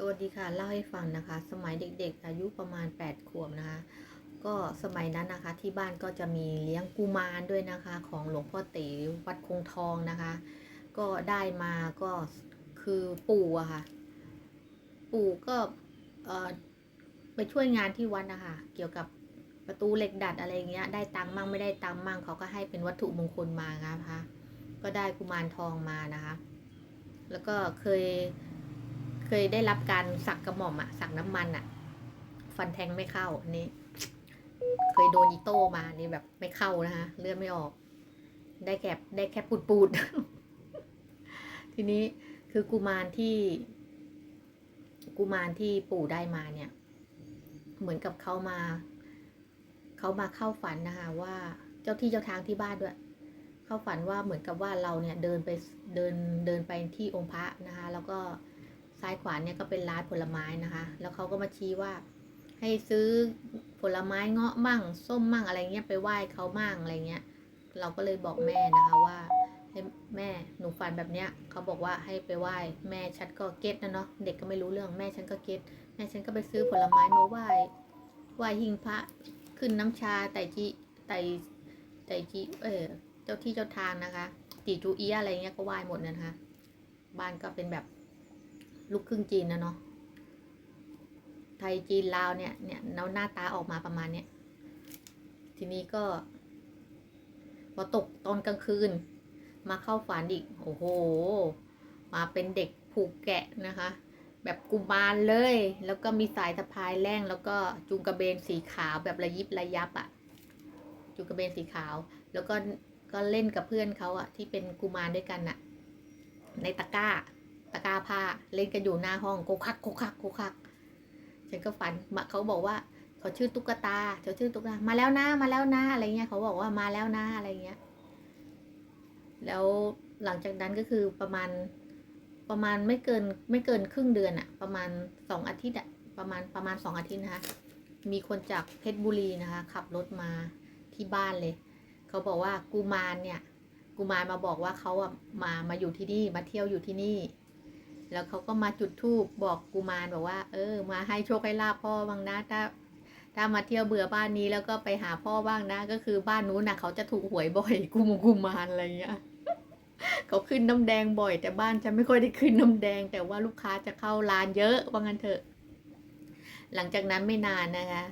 สวัสดีค่ะ เล่าให้ฟังนะคะ สมัยเด็กๆ อายุประมาณ 8 ขวบนะคะ ก็สมัยนั้นนะคะ ที่บ้านก็จะมีเลี้ยงกุมารด้วยนะคะ ของหลวงพ่อตีวัดคงทองนะคะ ก็ได้มาก็คือปู่อะค่ะ ปู่ก็เออไปช่วยงานที่วัดนะคะ เกี่ยวกับประตูเหล็กดัดอะไรเงี้ย ได้ตังค์มั่งไม่ได้ตังค์มั่งเขาก็ให้เป็นวัตถุมงคลมานะคะ ก็ได้กุมารทองมานะคะ แล้วก็เคย เคยได้รับการสักกระหม่อมอะสักน้ำมันอะฟันแทงไม่เข้านนี้เคยโดนอีโต้มานี่แบบไม่เข้านะคะเลือดไม่ออก ได้แค่ได้แค่ปูดปูดๆทีนี้คือกุมารที่ กุมารที่ปู่ได้มาเนี่ย เหมือนกับเขามาเขามาเข้าฝันนะคะว่าเจ้าที่เจ้าทางที่บ้านด้วย เข้าฝันว่าเหมือนกับว่าเราเนี่ยเดินไปเดินเดินไปที่องค์พระนะคะแล้วก็ ซ้ายขวาเนี่ยก็เป็นร้านผลไม้นะคะ แล้วเขาก็มาชี้ว่า ให้ซื้อผลไม้เงาะมั่ง ส้มมั่งอะไรเงี้ยไปไหว้เขามั่งอะไรเงี้ย เราก็เลยบอกแม่นะคะว่าให้แม่หนูฝันแบบเนี้ยเขาบอกว่าให้ไปไหว้แม่ฉันก็เก็ตนะเนาะเด็กก็ไม่รู้เรื่องแม่ฉันก็เก็ตแม่ฉันก็ไปซื้อผลไม้มาไหว้ไหว้หิงพระขึ้นน้ำชาไตจีไตไตจีเออเจ้าที่เจ้าทางนะคะตีจูเอียอะไรเงี้ยก็ไหว้หมดนะคะ บ้านก็เป็นแบบ ลูกครึ่งจีนนะเนาะไทยจีนลาวเนี่ยเนี่ยเนาหน้าตาออกมาประมาณเนี้ยทีนี้ก็ พอตกตอนกลางคืน มาเข้าฝันอีกโอ้โห มาเป็นเด็กผูกแกะนะคะ แบบกุมารเลย แล้วก็มีสายสะพายแร่ง แล้วก็จูงกระเบนสีขาวแบบระยิบระยับอะจูงกระเบนสีขาว แล้วก็ก็เล่นกับเพื่อนเขาอะที่เป็นกุมารด้วยกันอะในตะกร้าะกาผ้าเล่นกันอยู่หน้าห้องโกคักโกคักโกคัก ฉันก็ฝันมาเขาบอกว่าเขาชื่อตุ๊กตาเขาชื่อตุ๊กตา มาแล้วนะมาแล้วนะอะไรเงี้ยเขาบอกว่ามาแล้วนะอะไรเงี้ย แล้วหลังจากนั้นก็คือประมาณประมาณไม่เกินไม่เกินครึ่งเดือนอะประมาณสองอาทิตย์อะประมาณประมาณสองอาทิตย์นะคะมีคนจากเพชรบุรีนะคะ ขับรถมาที่บ้านเลย เขาบอกว่ากูมารเนี่ยกุมารมาบอกว่าเขาอะมามาอยู่ที่นี่มาเที่ยวอยู่ที่นี่ แล้วเขาก็มาจุดธูปบอกกุมารบอกว่า เออ มาให้โชคให้ลาบพ่อบ้างนะถ้าถ้ามาเที่ยวเบื่อบ้านนี้แล้วก็ไปหาพ่อบ้างนะ ก็คือบ้านนู้นนะเขาจะถูกหวยบ่อยกุมกุมารอะไรเงี้ยเขาขึ้นน้ำแดงบ่อย แต่บ้านฉันไม่ค่อยได้ขึ้นน้ำแดง แต่ว่าลูกค้าจะเข้าร้านเยอะว่างั้นเถอะ หลังจากนั้นไม่นานนะคะ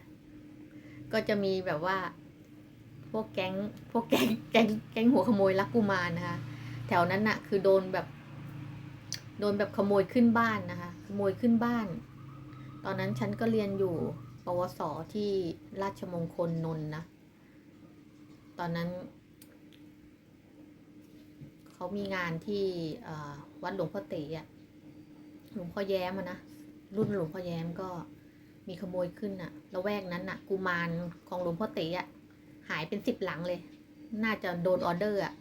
ก็จะมีแบบว่า พวกแก๊งพวกแก๊งแก๊งแก๊งหัวขโมยลักกุมารนะคะ แถวนั้นน่ะ คือโดนแบบ โดนแบบขโมยขึ้นบ้านนะคะ ขโมยขึ้นบ้าน ตอนนั้นฉันก็เรียนอยู่ ปวสที่ราชมงคลนนท์นะ ตอนนั้น เขามีงานที่วัดหลวงพ่อเต๋อะหลวงพ่อแย้มนะ รุ่นหลวงพ่อแย้มก็มีขโมยขึ้นอะละแวกนั้นน่ะกุมารของหลวงพ่อเต๋อะหายเป็นสิบหลังเลย น่าจะโดนออเดอร์อะ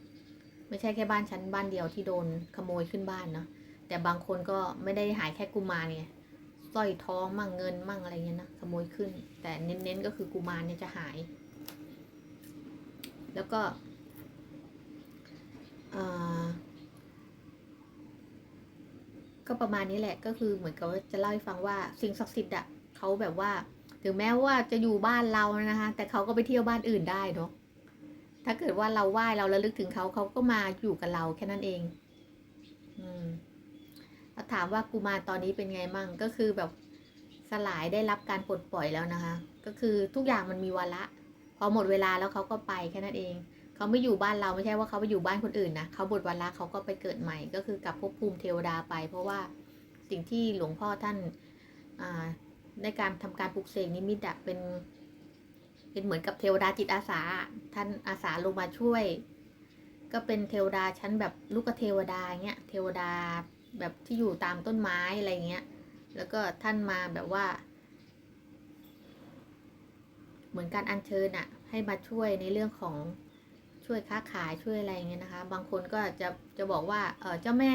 ไม่ใช่แค่บ้านฉันบ้านเดียวที่โดนขโมยขึ้นบ้านเนาะ แต่บางคนก็ไม่ได้หายแค่กุมารไงสร้อยทองมั่งเงินมั่งอะไรเงี้ยนะขโมยขึ้น แต่เน้นๆก็คือกุมารเนี่ยจะหาย แล้วก็เอ่อก็ประมาณนี้แหละก็คือเหมือนกับว่าจะเล่าให้ฟังว่าสิ่งศักดิ์สิทธิ์อะเขาแบบว่า ถึงแม้ว่าจะอยู่บ้านเรานะคะแต่เขาก็ไปเที่ยวบ้านอื่นได้เนาะถ้าเกิดว่าเราไหว้เราระลึกถึงเขาเขาก็มาอยู่กับเราแค่นั้นเอง แล้วถามว่ากุมารตอนนี้เป็นไงมั่งก็คือแบบสลายได้รับการปลดปล่อยแล้วนะคะ ก็คือทุกอย่างมันมีวาระพอหมดเวลาแล้วเขาก็ไปแค่นั้นเองเขาไม่อยู่บ้านเราไม่ใช่ว่าเขาไปอยู่บ้านคนอื่นนะเขาหมดวาระเขาก็ไปเกิดใหม่ ก็คือกลับภพภูมิเทวดาไป เพราะว่าสิ่งที่หลวงพ่อท่านในการทำการปลุกเสกนิมิตอะเป็นเป็นเหมือนกับเทวดาจิตอาสา ท่านอาสาลงมาช่วย ก็เป็นเทวดาชั้นแบบลูกเทวดาเงี้ยเทวดา แบบที่อยู่ตามต้นไม้อะไรเงี้ย แล้วก็ท่านมาแบบว่า เหมือนการอัญเชิญอะให้มาช่วยในเรื่องของช่วยค้าขายช่วยอะไรเงี้ยนะคะ บางคนก็จะจะบอกว่าเออเจ้าแม่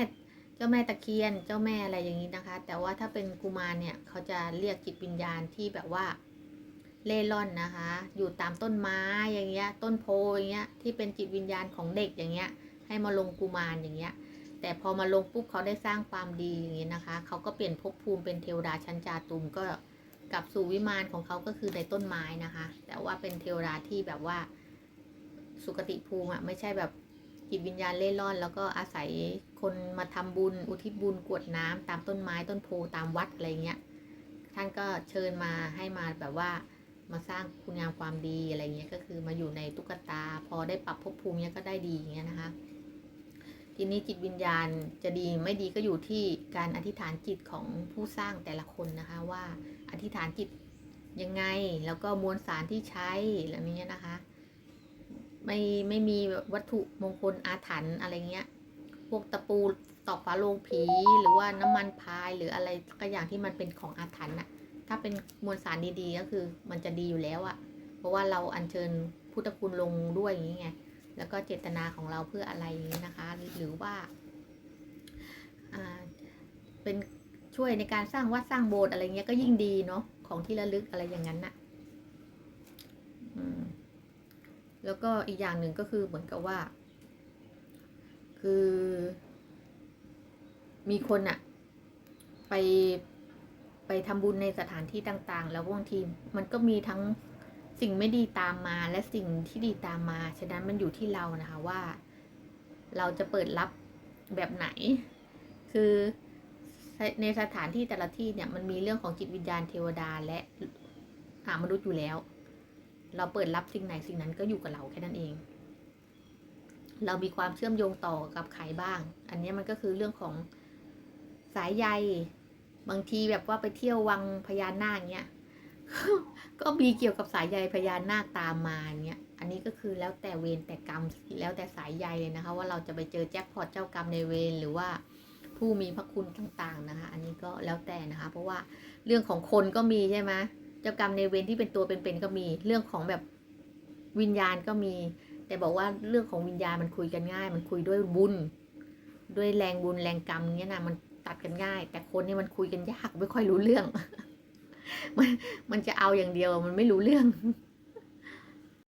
เจ้าแม่ตะเคียนเจ้าแม่อะไรอย่างนี้นะคะ แต่ว่าถ้าเป็นกุมารเนี่ยเขาจะเรียกจิตวิญญาณที่แบบว่าเล่ร่อนนะคะ อยู่ตามต้นไม้อย่างเงี้ย ต้นโพอย่างเงี้ยที่เป็นจิตวิญญาณของเด็กอย่างเงี้ย ให้มาลงกุมารอย่างเงี้ย แต่พอมาลงปุ๊บเขาได้สร้างความดีอย่างนี้นะคะ เขาก็เปลี่ยนภพภูมิเป็นเทวดาชั้นจาตุมก็กลับสู่วิมานของเขาก็คือในต้นไม้นะคะ แต่ว่าเป็นเทวดาที่แบบว่าสุคติภูมิอะไม่ใช่แบบจิตวิญญาณเล่ร่อน แล้วก็อาศัยคนมาทำบุญ อุทิศบุญกวดน้ำตามต้นไม้ต้นโพตามวัดอะไรเงี้ยท่านก็เชิญมาให้มาแบบว่ามาสร้างคุณงามความดีอะไรเงี้ยก็คือมาอยู่ในตุ๊กตา พอได้ปรับภพภูมิเนี้ยก็ได้ดีอย่างเงี้ยนะคะ ทีนี้จิตวิญญาณจะดีไม่ดีก็อยู่ที่การอธิษฐานจิตของผู้สร้างแต่ละคนนะคะว่าอธิษฐานจิตยังไงแล้วก็มวลสารที่ใช้อะไรเนี้ยนะคะ ไม่ไม่มีวัตถุมงคลอาถรรพ์อะไรเงี้ย พวกตะปูตอกฝาโลงผีหรือว่าน้ำมันพายหรืออะไรก็อย่างที่มันเป็นของอาถรรพ์น่ะถ้าเป็นมวลสารดีๆก็คือมันจะดีอยู่แล้วอะเพราะว่าเราอัญเชิญพุทธคุณลงด้วยอย่างนี้ไง แล้วก็เจตนาของเราเพื่ออะไรนี้นะคะ หรือว่าเป็นช่วยในการสร้างวัดสร้างโบสถ์อะไรเงี้ยก็ยิ่งดีเนาะของที่ระลึกอะไรอย่างนั้นน่ะแล้วก็อีกอย่างหนึ่งก็คือเหมือนกับว่า คือ มีคนอะไปไปทำบุญในสถานที่ต่าง ๆ แล้วบางทีมันก็มีทั้ง สิ่งไม่ดีตามมาและสิ่งที่ดีตามมา ฉะนั้นมันอยู่ที่เรานะคะว่า เราจะเปิดรับแบบไหน คือในสถานที่แต่ละที่เนี่ยมันมีเรื่องของจิตวิญญาณเทวดาและหามนุษย์อยู่แล้ว เราเปิดรับสิ่งไหนสิ่งนั้นก็อยู่กับเราแค่นั้นเอง เรามีความเชื่อมโยงต่อกับใครบ้าง อันนี้มันก็คือเรื่องของสายใย บางทีแบบว่าไปเที่ยววังพญานาคเงี้ย ก็มีเกี่ยวกับสายใยพญานาคตามมาเงี้ยอันนี้ก็คือแล้วแต่เวรแต่กรรมแล้วแต่สายใยเลยนะคะ ว่าเราจะไปเจอแจ็คพอตเจ้ากรรมในเวรหรือว่าผู้มีพระคุณต่างๆนะคะ อันนี้ก็แล้วแต่นะคะ เพราะว่าเรื่องของคนก็มีใช่ไหมเจ้ากรรมในเวรที่เป็นตัวเป็นๆก็มี เรื่องของแบบวิญญาณก็มี แต่บอกว่าเรื่องของวิญญาณมันคุยกันง่าย มันคุยด้วยบุญ ด้วยแรงบุญแรงกรรมเงี้ยนะมันตัดกันง่าย แต่คนนี่มันคุยกันยากไม่ค่อยรู้เรื่อง มันมันจะเอาอย่างเดียวมันไม่รู้เรื่อง